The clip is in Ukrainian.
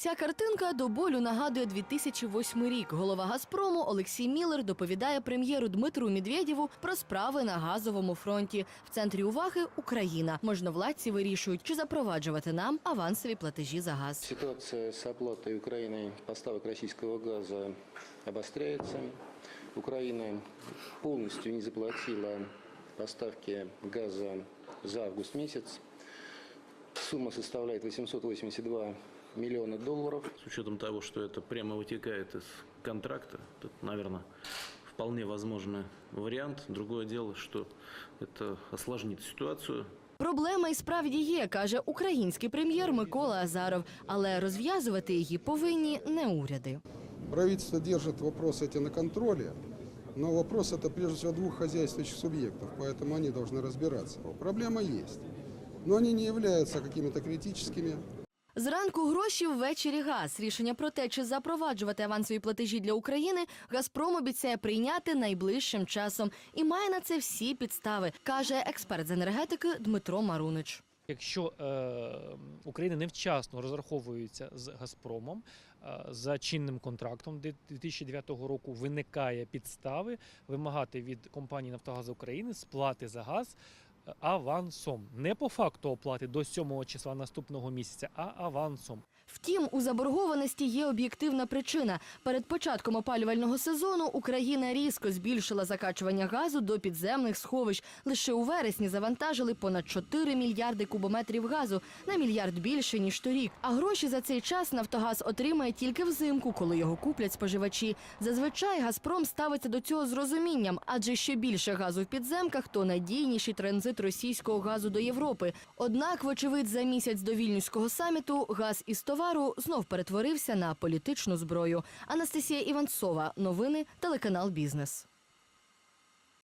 Ця картинка до болю нагадує 2008 рік. Голова Газпрому Олексій Міллер доповідає прем'єру Дмитру Медведєву про справи на газовому фронті. В центрі уваги Україна. Можновладці вирішують, чи запроваджувати нам авансові платежі за газ. Ситуация с оплатой Украиной поставок российского газа обостряется. Украина полностью не заплатила поставки газа за август месяц. Сумма составляет 882 миллиона долларов. С учетом того, что это прямо вытекает из контракта, это, наверное, вполне возможный вариант. Другое дело, что это осложнит ситуацию. Проблема і справді є, каже український прем'єр Микола Азаров. Але розв'язувати її повинні не уряди. Правительство держит вопрос эти на контроле, но вопрос это прежде всего двух хозяйствующих субъектов, поэтому они должны разбираться. Проблема есть, но они не являются какими-то критическими. Зранку гроші ввечері газ. Рішення про те, чи запроваджувати авансові платежі для України, Газпром обіцяє прийняти найближчим часом і має на це всі підстави, каже експерт з енергетики Дмитро Марунич. Якщо е, Україна невчасно розраховується з Газпромом е, за чинним контрактом де 2009 року виникає підстави вимагати від компанії Нафтогаз України сплати за газ авансом, не по факту оплати до 7 числа наступного місяця, а авансом. Втім, у заборгованості є об'єктивна причина. Перед початком опалювального сезону Україна різко збільшила закачування газу до підземних сховищ. Лише у вересні завантажили понад 4 мільярди кубометрів газу на мільярд більше ніж торік. А гроші за цей час Нафтогаз отримає тільки взимку, коли його куплять споживачі. Зазвичай Газпром ставиться до цього з розумінням, адже що більше газу в підземках, то надійніший транзит російського газу до Європи. Однак, вочевидь, за місяць до вільнюського саміту газ із товару знов перетворився на політичну зброю. Анастасія Іванцова, новини, телеканал Бізнес.